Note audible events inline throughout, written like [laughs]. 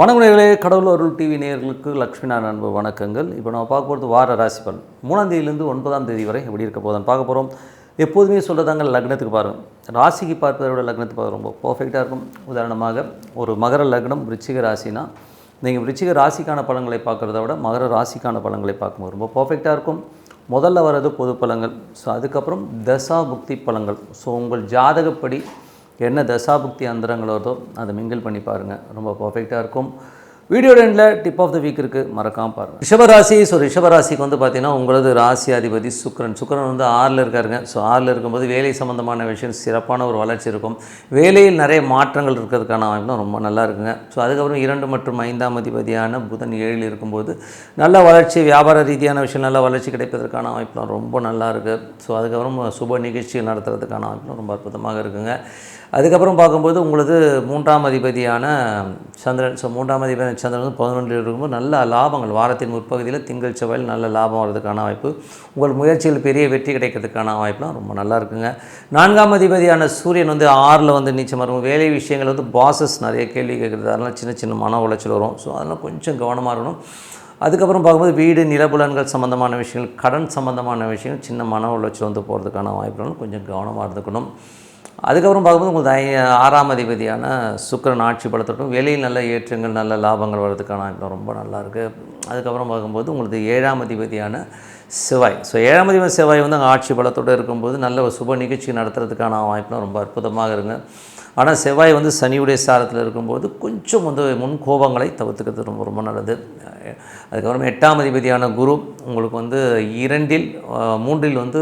வணக்கங்களே கடவுள் அருள் டிவி நேயர்களுக்கு லக்ஷ்மி நாராயண அன்பு வணக்கங்கள். இப்போ நம்ம பார்க்க போகிறது வார ராசி பலன் மூணாம் தேதியிலேருந்து ஒன்பதாம் தேதி வரை எப்படி இருக்க போதும் பார்க்க போகிறோம் எப்போதுமே சொல்கிறதாங்க லக்னத்துக்கு பாருங்கள் ராசிக்கு பார்ப்பதை விட லக்னத்துக்கு பார்க்க ரொம்ப பர்ஃபெக்டாக இருக்கும். உதாரணமாக ஒரு மகர லக்னம் ரிச்சிக ராசினா நீங்கள் ரிச்சிக ராசிக்கான பழங்களை பார்க்குறத விட மகர ராசிக்கான பழங்களை பார்க்கும்போது ரொம்ப பர்ஃபெக்டாக இருக்கும். முதல்ல வர்றது பொது பழங்கள். ஸோ அதுக்கப்புறம் தசா புக்தி பழங்கள். ஸோ உங்கள் ஜாதகப்படி என்ன தசாபுக்தி அந்தரங்கள் வருதோ அதை மிங்கிள் பண்ணி பாருங்கள் ரொம்ப பர்ஃபெக்டாக இருக்கும். வீடியோ ரெண்டில் டிப் ஆஃப் த வீக் இருக்குது மறக்காமல் பாருங்கள் ரிஷபராசி ஸோ ரிஷபராசிக்கு வந்து பார்த்தீங்கன்னா உங்களது ராசி அதிபதி சுக்கிரன். சுக்கிரன் வந்து ஆறில் இருக்காருங்க. ஸோ ஆறில் இருக்கும்போது வேலை சம்மந்தமான விஷயம் சிறப்பான ஒரு வளர்ச்சி இருக்கும். வேலையில் நிறைய மாற்றங்கள் இருக்கிறதுக்கான வாய்ப்புலாம் ரொம்ப நல்லா இருக்குங்க. ஸோ அதுக்கப்புறம் இரண்டு மற்றும் ஐந்தாம் அதிபதியான புதன் ஏழில் இருக்கும்போது நல்ல வளர்ச்சி வியாபார ரீதியான விஷயம் நல்ல வளர்ச்சி கிடைப்பதற்கான வாய்ப்புலாம் ரொம்ப நல்லா இருக்குது ஸோ அதுக்கப்புறம் சுப நிகழ்ச்சி நடத்துறதுக்கான வாய்ப்புலாம் ரொம்ப அற்புதமாக இருக்குங்க. அதுக்கப்புறம் பார்க்கும்போது உங்களது மூன்றாம் அதிபதியான சந்திரன் ஸோ மூன்றாம் அதிபதியான சந்திரன் வந்து பதினொன்றில் இருக்கும்போது நல்ல லாபங்கள் வாரத்தின் முற்பகுதியில் திங்கள் செவ்வாயில் நல்ல லாபம் வர்றதுக்கான வாய்ப்பு. உங்கள் முயற்சியில் பெரிய வெற்றி கிடைக்கிறதுக்கான வாய்ப்புலாம் ரொம்ப நல்லா இருக்குங்க. நான்காம் அதிபதியான சூரியன் வந்து ஆறில் வந்து நீச்சமாக இருக்கும் வேலை விஷயங்கள் வந்து பாசஸ் நிறைய கேள்வி கேட்குறது. அதெல்லாம் சின்ன சின்ன மன உளைச்சல் வரும். ஸோ அதெல்லாம் கொஞ்சம் கவனமாக இருக்கணும். அதுக்கப்புறம் பார்க்கும்போது வீடு நிலபுலன்கள் சம்மந்தமான விஷயங்கள் கடன் சம்மந்தமான விஷயங்கள் சின்ன மன உளைச்சல் வந்து போகிறதுக்கான வாய்ப்புகளும் கொஞ்சம் கவனமாக இருந்துக்கணும். அதுக்கப்புறம் பார்க்கும்போது உங்களுக்கு ஆறாம் அதிபதியான சுக்கிரன் ஆட்சி பலத்தட்டும் வெளியில் நல்ல ஏற்றங்கள் நல்ல லாபங்கள் வர்றதுக்கான வாய்ப்பு ரொம்ப நல்லாயிருக்கு அதுக்கப்புறம் பார்க்கும்போது உங்களுக்கு ஏழாம் அதிபதியான செவ்வாய். ஸோ ஏழாம் அதிபதி செவ்வாய் வந்து அங்கே ஆட்சி பலத்தோடு இருக்கும்போது நல்ல ஒரு சுப நிகழ்ச்சி நடத்துறதுக்கான வாய்ப்புலாம் ரொம்ப அற்புதமாக இருங்க ஆனால் செவ்வாய் வந்து சனியுடைய சாரத்தில் இருக்கும்போது கொஞ்சம் வந்து முன் கோபங்களை தவிர்த்துக்கிறது ரொம்ப ரொம்ப நல்லது. அதுக்கப்புறம் எட்டாம் அதிபதியான குரு உங்களுக்கு வந்து இரண்டில் மூன்றில் வந்து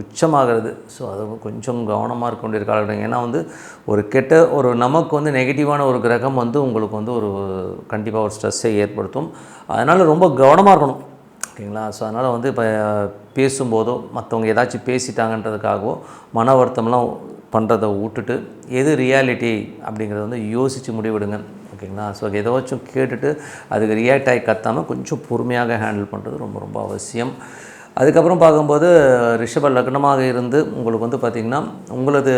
உச்சமாகிறது. ஸோ அது கொஞ்சம் கவனமாக இருக்க வேண்டிய காலகட்டம் ஏன்னா வந்து ஒரு கெட்ட ஒரு நமக்கு வந்து நெகட்டிவான ஒரு கிரகம் வந்து உங்களுக்கு வந்து ஒரு கண்டிப்பாக ஒரு ஸ்ட்ரெஸ்ஸை ஏற்படுத்தும். அதனால் ரொம்ப கவனமாக இருக்கணும். ஓகேங்களா? ஸோ அதனால் வந்து இப்போ பேசும்போதோ மற்றவங்க ஏதாச்சும் பேசிட்டாங்கன்றதுக்காகவோ மன வருத்தம்லாம் பண்ணுறதை விட்டுட்டு எது ரியாலிட்டி அப்படிங்கிறத வந்து யோசித்து முடிவெடுங்க. ஓகேங்களா? ஸோ ஏதாச்சும் கேட்டுட்டு அதுக்கு ரியாக்ட் ஆகி கத்தாமல் கொஞ்சம் பொறுமையாக ஹேண்டில் பண்ணுறது ரொம்ப ரொம்ப அவசியம். அதுக்கப்புறம் பார்க்கும்போது ரிஷப லக்னமாக இருந்து உங்களுக்கு வந்து பார்த்திங்கன்னா உங்களது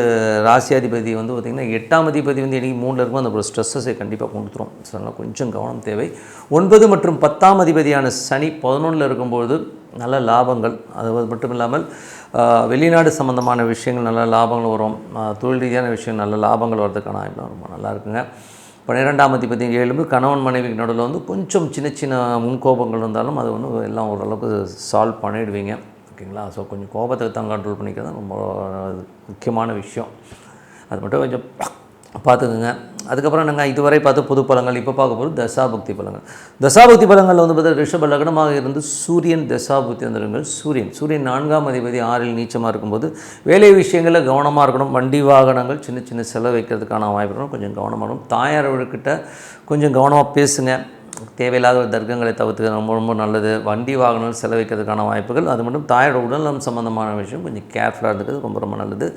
ராசியாதிபதி வந்து பார்த்திங்கன்னா எட்டாம் அதிபதி வந்து இன்றைக்கி மூணில் இருக்கும் அந்த ஒரு ஸ்ட்ரெஸ்ஸை கண்டிப்பாக கொடுத்துரும் ஸோ அதனால் கொஞ்சம் கவனம் தேவை. ஒன்பது மற்றும் பத்தாம் அதிபதியான சனி பதினொன்றில் இருக்கும்போது நல்ல லாபங்கள் அது மட்டும் இல்லாமல் வெளிநாடு சம்மந்தமான விஷயங்கள் நல்ல லாபங்கள் வரும். தொழில் ரீதியான விஷயம் நல்ல லாபங்கள் வர்றதுக்கான வாய்ப்பு ரொம்ப நல்லா இருக்குங்க. பன்னிரெண்டாம் அதிபதி ஏழுமே கணவன் மனைவிக்கு நடுவில் வந்து கொஞ்சம் சின்ன சின்ன முன்கோபங்கள் இருந்தாலும் அது வந்து எல்லாம் ஓரளவுக்கு சால்வ் பண்ணிடுவீங்க. ஓகேங்களா? ஸோ கொஞ்சம் கோபத்தை தான் கண்ட்ரோல் பண்ணிக்கிறது ரொம்ப முக்கியமான விஷயம். அது மட்டும் கொஞ்சம் பார்த்துக்குங்க அதுக்கப்புறம் நாங்கள் இதுவரை பார்த்து பொது பலங்கள் இப்போ பார்க்க போகிறது தசாபக்தி பழங்கள். தசாபக்தி பழங்களில் வந்து பார்த்தா ரிஷப லக்னமாக இருந்து சூரியன் தசாபக்தி வந்துருங்கள் சூரியன் சூரியன் நான்காம் அதிபதி ஆறில் நீச்சமாக இருக்கும்போது வேலை விஷயங்களில் கவனமாக இருக்கணும். வண்டி வாகனங்கள் சின்ன சின்ன செலவு வைக்கிறதுக்கான வாய்ப்பு இருக்கணும் கொஞ்சம் கவனமாக இருக்கணும். தாயார்கிட்ட கொஞ்சம் கவனமாக பேசுங்க. தேவையில்லாத ஒரு தர்க்கங்களை தவிர்த்துக்கிறது ரொம்ப ரொம்ப நல்லது. வண்டி வாகனம் செலவழிக்கிறதுக்கான வாய்ப்புகள் அது மட்டும் தாயோட உடல்நலம் சம்மந்தமான விஷயம் கொஞ்சம் கேர்ஃபுல்லாக இருக்கிறது ரொம்ப ரொம்ப நல்லது.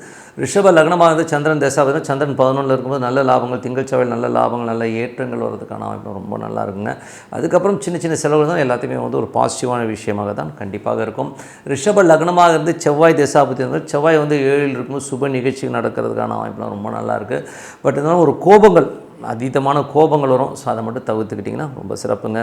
ரிஷப லக்னமாக இருந்து சந்திரன் தசாவது சந்திரன் பதினொன்றில் இருக்கும்போது நல்ல லாபங்கள் திங்கள் செவ்வாய் நல்ல லாபங்கள் நல்ல ஏற்றங்கள் வர்றதுக்கான வாய்ப்பு ரொம்ப நல்லா இருக்குங்க. அதுக்கப்புறம் சின்ன சின்ன செலவுகள் தான் எல்லாத்தையுமே வந்து ஒரு பாசிட்டிவான விஷயமாக தான் கண்டிப்பாக இருக்கும். ரிஷப லக்னமாக இருந்து செவ்வாய் தசாபதி இருந்தால் செவ்வாய் வந்து ஏழில் இருக்கும்போது சுப நிகழ்ச்சி நடக்கிறதுக்கான வாய்ப்புலாம் ரொம்ப நல்லாயிருக்கு பட் இருந்தாலும் ஒரு கோபங்கள் அதீதமான கோபங்கள் வரும். ஸோ அதை மட்டும் தவிர்த்துக்கிட்டிங்கன்னா ரொம்ப சிறப்புங்க.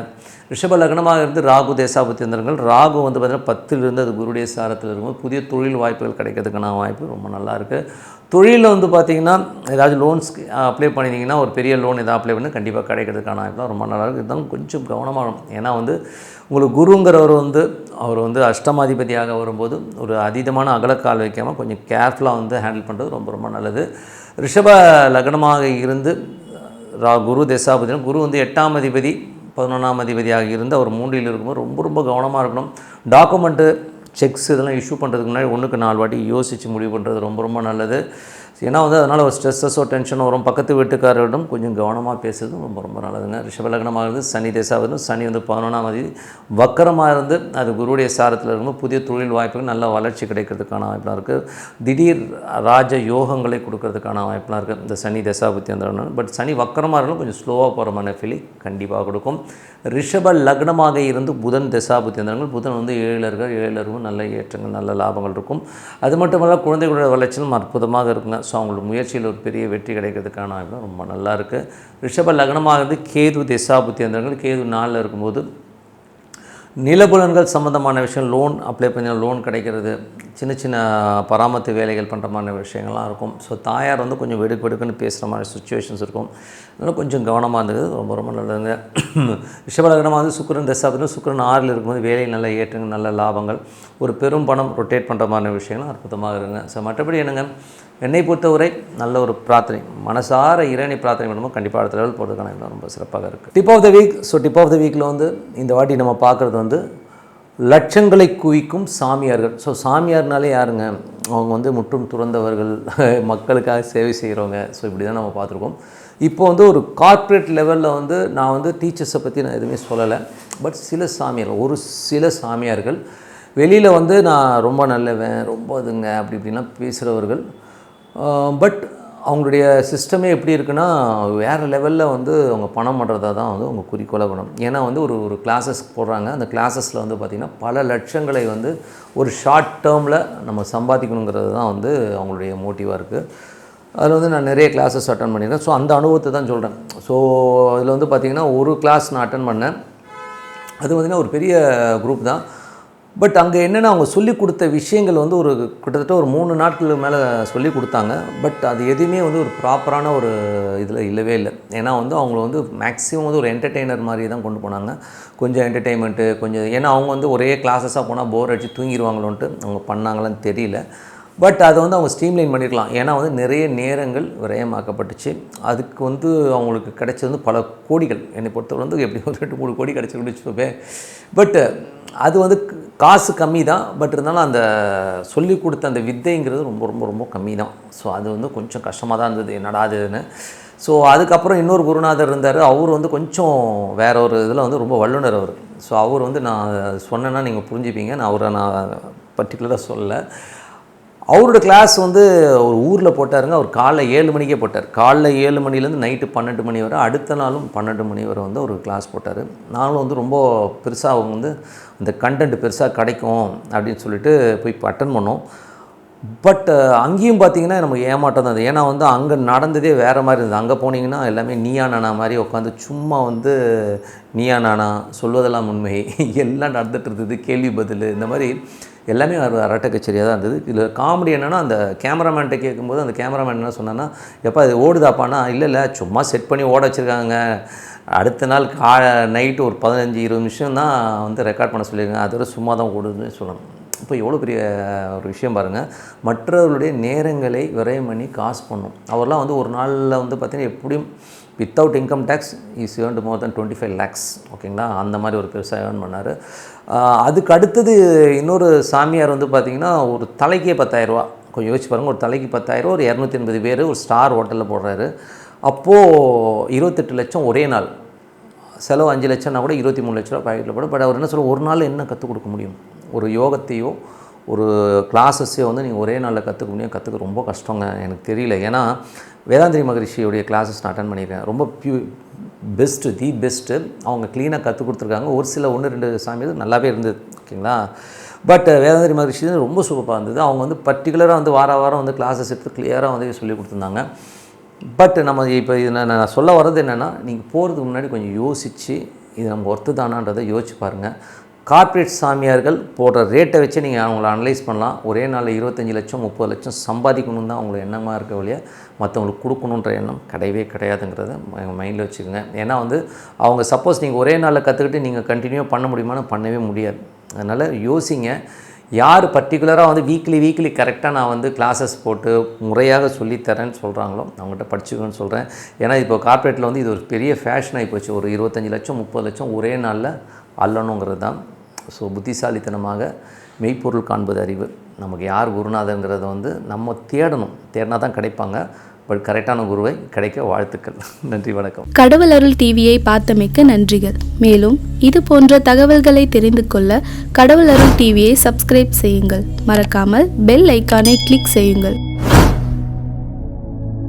ரிஷப லக்னமாக இருந்து ராகு தேசாபத்தியந்திரங்கள் ராகு வந்து பார்த்திங்கன்னா பத்திலிருந்து அது குருடைய சாரத்தில் இருக்கும்போது புதிய தொழில் வாய்ப்புகள் கிடைக்கிறதுக்கான வாய்ப்பு ரொம்ப நல்லா இருக்குது தொழிலில் வந்து பார்த்திங்கன்னா ஏதாச்சும் லோன்ஸ் அப்ளை பண்ணிங்கன்னா ஒரு பெரிய லோன் எதாவது அப்ளை பண்ணி கண்டிப்பாக கிடைக்கிறதுக்கான வாய்ப்புலாம் ரொம்ப நல்லா இருக்குது கொஞ்சம் கவனமாக ஏன்னா வந்து உங்களுக்கு குருங்கிறவர் வந்து அவர் வந்து அஷ்டமாதிபதியாக வரும்போது ஒரு அதீதமான அகலக்கால் வைக்காமல் கொஞ்சம் கேர்ஃபுல்லாக வந்து ஹேண்டில் பண்ணுறது ரொம்ப ரொம்ப நல்லது. ரிஷப லக்னமாக இருந்து ரா குரு தசாபதினா குரு வந்து எட்டாம் அதிபதி பதினொன்றாம் அதிபதியாக இருந்து அவர் மூன்றில் இருக்கும்போது ரொம்ப ரொம்ப கவனமாக இருக்கணும். டாக்குமெண்ட்டு செக்ஸ் இதெல்லாம் இஷ்யூ பண்ணுறதுக்கு முன்னாடி ஒன்றுக்கு நாலு வாட்டி யோசித்து முடிவு பண்ணுறது ரொம்ப ரொம்ப நல்லது. ஏன்னா வந்து அதனால் ஒரு ஸ்ட்ரெஸ்ஸஸோ டென்ஷனோ வரும். பக்கத்து வீட்டுக்காரரிடம் கொஞ்சம் கவனமாக பேசுறது ரொம்ப ரொம்ப நல்லதுங்க. ரிஷபலக்னமாக இருந்து சனி தேசாவது சனி வந்து பதினொன்றாம் தேதி வக்கரமாக இருந்து அது குருடைய சாரத்தில் இருக்கும்போது புதிய தொழில் வாய்ப்புகள் நல்ல வளர்ச்சி கிடைக்கிறதுக்கான வாய்ப்பெலாம் இருக்குது திடீர் ராஜ யோகங்களை கொடுக்கறதுக்கான வாய்ப்பெலாம் இருக்குது இந்த சனி தசாபுத்தி அந்த பட் சனி வக்கரமாக இருந்தாலும் கொஞ்சம் ஸ்லோவாக போகிற மாதிரி ஃபீலிங் கண்டிப்பாக கொடுக்கும். ரிஷப லக்னமாக இருந்து புதன் தசாபுத்தி. அந்தரங்கள் புதன் வந்து ஏழர்கள் இருக்கார் நல்ல ஏற்றங்கள் நல்ல லாபங்கள் இருக்கும். அது மட்டும் இல்ல குழந்தைகளோட வளர்ச்சியும் அற்புதமாக இருக்குங்க. ஸோ அவங்களோட முயற்சியில் ஒரு பெரிய வெற்றி கிடைக்கிறதுக்கான ரொம்ப நல்லா இருக்குது ரிஷப லக்னமாகிறது கேது திசாபுத்தி. அந்தங்கள் கேது நாளில் இருக்கும்போது நிலபுலன்கள் சம்மந்தமான விஷயம் லோன் அப்ளை பண்ணி லோன் கிடைக்கிறது. சின்ன சின்ன பராமத்து வேலைகள் பண்ணுற மாதிரி விஷயங்கள்லாம் இருக்கும். ஸோ தாயார் வந்து கொஞ்சம் வெடுக்கு வெடுக்குன்னு பேசுகிற மாதிரி சுச்சுவேஷன்ஸ் இருக்கும். அதனால் கொஞ்சம் கவனமாக இருந்தது ரொம்ப ரொம்ப நல்லதுங்க. [coughs] ரிஷபலகனமாக வந்து சுக்கரன் தசாபத்தில் சுக்கரன் ஆறில் இருக்கும்போது வேலையில் நல்ல ஏற்றங்கள் நல்ல லாபங்கள் ஒரு பெரும் பணம் ரொட்டேட் பண்ணுற மாதிரி விஷயங்கள்லாம் அற்புதமாக இருங்க ஸோ மற்றபடி என்னங்க? என்னை பொறுத்தவரை நல்ல ஒரு பிரார்த்தனை. மனசார இறைணி பிரார்த்தனை பண்ணும்போது கண்டிப்பாக அடுத்த லெவல் போகிறதுக்கான ரொம்ப சிறப்பாக இருக்குது tip of the week so tip of the வீக்கில் வந்து இந்த வாட்டி நம்ம பார்க்குறது வந்து லட்சங்களை குவிக்கும் சாமியார்கள். ஸோ சாமியார்னாலே யாருங்க? அவங்க வந்து முற்றும் துறந்தவர்கள் [laughs] மக்களுக்காக சேவை செய்கிறவங்க ஸோ இப்படி தான் நம்ம பார்த்துருக்கோம். இப்போ வந்து ஒரு கார்ப்பரேட் லெவலில் வந்து நான் வந்து டீச்சர்ஸை பற்றி நான் எதுவுமே சொல்லலை. பட் சில சாமியார்கள் ஒரு சில சாமியார்கள் வெளியில் வந்து நான் ரொம்ப நல்லவன் ரொம்ப இதுங்க அப்படி இப்படிலாம் பேசுகிறவர்கள் பட் அவங்களுடைய சிஸ்டமே எப்படி இருக்குன்னா வேறு லெவலில் வந்து அவங்க பணம் பண்ணுறதா தான் வந்து அவங்க குறிக்கோளாக பணம் ஏன்னா வந்து ஒரு ஒரு கிளாஸஸ் போடுறாங்க. அந்த கிளாஸஸில் வந்து பார்த்திங்கன்னா பல லட்சங்களை வந்து ஒரு ஷார்ட் டேர்மில் நம்ம சம்பாதிக்கணுங்கிறது தான் வந்து அவங்களுடைய மோட்டிவாக இருக்குது அதில் வந்து நான் நிறைய கிளாஸஸ் அட்டன் பண்ணியிருக்கேன். ஸோ அந்த அனுபவத்தை தான் சொல்கிறேன் ஸோ அதில் வந்து பார்த்திங்கன்னா ஒரு கிளாஸ் நான் அட்டன் பண்ணேன். அது பார்த்திங்கன்னா ஒரு பெரிய குரூப் தான். பட் அங்கே என்னென்னா அவங்க சொல்லி கொடுத்த விஷயங்கள் வந்து ஒரு கிட்டத்தட்ட ஒரு மூணு நாட்கள் மேலே சொல்லி கொடுத்தாங்க. பட் அது எதுவுமே வந்து ஒரு ப்ராப்பரான ஒரு இதில் இல்லவே இல்லை. ஏன்னா வந்து அவங்கள வந்து மேக்ஸிமம் வந்து ஒரு என்டர்டெய்னர் மாதிரி தான் கொண்டு போனாங்க. கொஞ்சம் என்டர்டெயின்மெண்ட்டு கொஞ்சம் ஏன்னா அவங்க வந்து ஒரே கிளாஸஸாக போனால் போர் அடிச்சு தூங்கிடுவாங்களோன்ட்டு அவங்க பண்ணாங்களான்னு தெரியல. பட் அதை வந்து அவங்க ஸ்ட்ரீம்லைன் பண்ணியிருக்கலாம் ஏன்னா வந்து நிறைய நேரங்கள் விரயமாக்கப்பட்டுச்சு. அதுக்கு வந்து அவங்களுக்கு கிடைச்சது வந்து பல கோடிகள். என்னை பொறுத்தவரை வந்து எப்படி ஒரு ரெண்டு மூணு கோடி கிடச்சிருக்குன்னு வச்சுக்கோப்பேன் பட் அது வந்து காசு கம்மி தான் பட் இருந்தாலும் அந்த சொல்லி கொடுத்த அந்த வித்தைங்கிறது ரொம்ப ரொம்ப ரொம்ப கம்மி தான் ஸோ அது வந்து கொஞ்சம் கஷ்டமாக தான் இருந்தது என்னடா அதுன்னு. ஸோ அதுக்கப்புறம் இன்னொரு குருநாதர் இருந்தார். அவர் வந்து கொஞ்சம் வேற ஒரு இதில் வந்து ரொம்ப வல்லுனர் அவர். ஸோ அவர் வந்து நான் சொன்னேன்னா நீங்கள் புரிஞ்சுப்பீங்க. நான் அவரை நான் பர்டிகுலராக சொல்லலை. அவரோட கிளாஸ் வந்து ஒரு ஊரில் போட்டாருங்க. அவர் காலைல ஏழு மணிக்கே போட்டார். காலைல ஏழு மணிலேருந்து நைட்டு பன்னெண்டு மணி வரை அடுத்த நாளும் பன்னெண்டு மணி வரை வந்து ஒரு கிளாஸ் போட்டார். நானும் வந்து ரொம்ப பெருசாக அவங்க வந்து அந்த கண்டென்ட் பெருசாக கிடைக்கும் அப்படின்னு சொல்லிட்டு போய் அட்டன் பண்ணோம். பட் அங்கேயும் பார்த்தீங்கன்னா நமக்கு ஏமாட்டம் தான் ஏன்னா வந்து அங்கே நடந்ததே வேறு மாதிரி இருந்தது. அங்கே போனீங்கன்னா எல்லாமே நீயா நானா மாதிரி உட்காந்து சும்மா வந்து நீயா நானா சொல்வதெல்லாம் உண்மை. [laughs] எல்லாம் நடந்துகிட்டு இருந்தது. கேள்வி பதில் இந்த மாதிரி எல்லாமே அரட்டை கச்சேரியாக தான் இருந்தது. இதில் காமெடி என்னென்னா அந்த கேமராமேன்ட்ட கேட்கும்போது அந்த கேமராமேன் என்ன சொன்னான்னா எப்போ அது ஓடுதாப்பானா இல்லை இல்லை சும்மா செட் பண்ணி ஓட வச்சுருக்காங்க. அடுத்த நாள் கா நைட்டு ஒரு பதினஞ்சு இருபது நிமிஷம் தான் வந்து ரெக்கார்ட் பண்ண சொல்லியிருக்காங்க. அதோட சும்மா தான் ஓடுதுன்னு சொல்லணும். இப்போ எவ்வளோ பெரிய ஒரு விஷயம் பாருங்கள் மற்றவர்களுடைய நேரங்களை விரயம் பண்ணி காசு பண்ணும். அவர்லாம் வந்து ஒரு நாளில் வந்து பார்த்திங்கன்னா எப்படியும் without income tax is earned more then twenty five lakhs ஓகேங்களா அந்த மாதிரி ஒரு பெருசாக ஏர்ன் பண்ணார். அதுக்கு அடுத்தது இன்னொரு சாமியார் வந்து பார்த்திங்கன்னா ஒரு தலைக்கே பத்தாயிரரூவா கொஞ்சம் யோசிச்சு பாருங்கள் ஒரு தலைக்கு பத்தாயிரரூவா ஒரு இரநூத்தி எண்பது பேர் ஒரு ஸ்டார் ஹோட்டலில் போடுறாரு. அப்போது இருபத்தெட்டு லட்சம் ஒரே நாள். செலவு அஞ்சு லட்சம்னா கூட இருபத்தி மூணு லட்ச ரூபா பாக்கெட்டில் போடும் பட் அவர் என்ன சொல்ல ஒரு நாள் என்ன கற்றுக் கொடுக்க முடியும்? ஒரு யோகத்தையோ ஒரு கிளாஸஸையோ வந்து நீங்கள் ஒரே நாளில் கற்றுக்க முடியும். கற்றுக்க ரொம்ப கஷ்டங்க எனக்கு தெரியல. ஏன்னா வேதாந்திரி மகரிஷியுடைய கிளாஸஸ் நான் அட்டன் பண்ணியிருக்கேன். ரொம்ப பியூ பெஸ்ட்டு தி பெஸ்ட்டு அவங்க க்ளீனாக கற்றுக் கொடுத்துருக்காங்க. ஒரு சில ஒன்று ரெண்டு சாமி நல்லாவே இருந்தது. ஓகேங்களா? பட் வேதாந்திரி மகரிஷி ரொம்ப சூப்பராக இருந்தது. அவங்க வந்து பர்டிகுலராக வந்து வார வாரம் வந்து கிளாஸஸ் எடுத்து கிளியராக வந்து சொல்லி கொடுத்துருந்தாங்க. பட் நம்ம இப்போ இது நான் நான் சொல்ல வர்றது என்னென்னா நீங்கள் போகிறதுக்கு முன்னாடி கொஞ்சம் யோசித்து இது நம்ம ஒர்த்து தானான்றதை யோசிச்சு பாருங்கள் கார்ப்பரேட் சாமியார்கள் போடுற ரேட்டை வச்சு நீங்கள் அவங்கள அனலைஸ் பண்ணலாம். ஒரே நாளில் இருபத்தஞ்சி லட்சம் முப்பது லட்சம் சம்பாதிக்கணும் தான் அவங்களுக்கு எண்ணமாக இருக்க வழிய மற்றவங்களுக்கு கொடுக்கணுன்ற எண்ணம் கிடையவே கிடையாதுங்கிறத மைண்டில் வச்சுக்கோங்க. ஏன்னா வந்து அவங்க சப்போஸ் நீங்கள் ஒரே நாளில் கற்றுக்கிட்டு நீங்கள் கண்டினியூ பண்ண முடியுமான்னு பண்ணவே முடியாது. அதனால் யோசிங்க. யார் பர்டிகுலராக வந்து வீக்லி வீக்லி கரெக்டாக நான் வந்து கிளாஸஸ் போட்டு முறையாக சொல்லித்தரேன்னு சொல்கிறாங்களோ அவங்ககிட்ட படிச்சுக்கணும்னு சொல்கிறேன் ஏன்னா இப்போ கார்ப்பரேட்டில் வந்து இது ஒரு பெரிய ஃபேஷன் போச்சு. ஒரு இருபத்தஞ்சி லட்சம் முப்பது லட்சம் ஒரே நாளில் அல்லணுங்கிறது தான் ஸோ புத்திசாலித்தனமாக மெய்ப்பொருள் காண்பது அறிவு. நமக்கு யார் குருநாதங்கிறத வந்து நம்ம தேடணும். தேடினா தான் கிடைப்பாங்க. பட் கரெக்டான குருவை கிடைக்க வாழ்த்துக்கள். [laughs] நன்றி வணக்கம். கடவுள் அருள் டிவியை பார்த்தமைக்க நன்றிகள். மேலும் இது போன்ற தகவல்களை தெரிந்து கொள்ள கடவுள் அருள் டிவியை சப்ஸ்கிரைப் செய்யுங்கள். மறக்காமல் பெல் ஐக்கானை கிளிக் செய்யுங்கள்.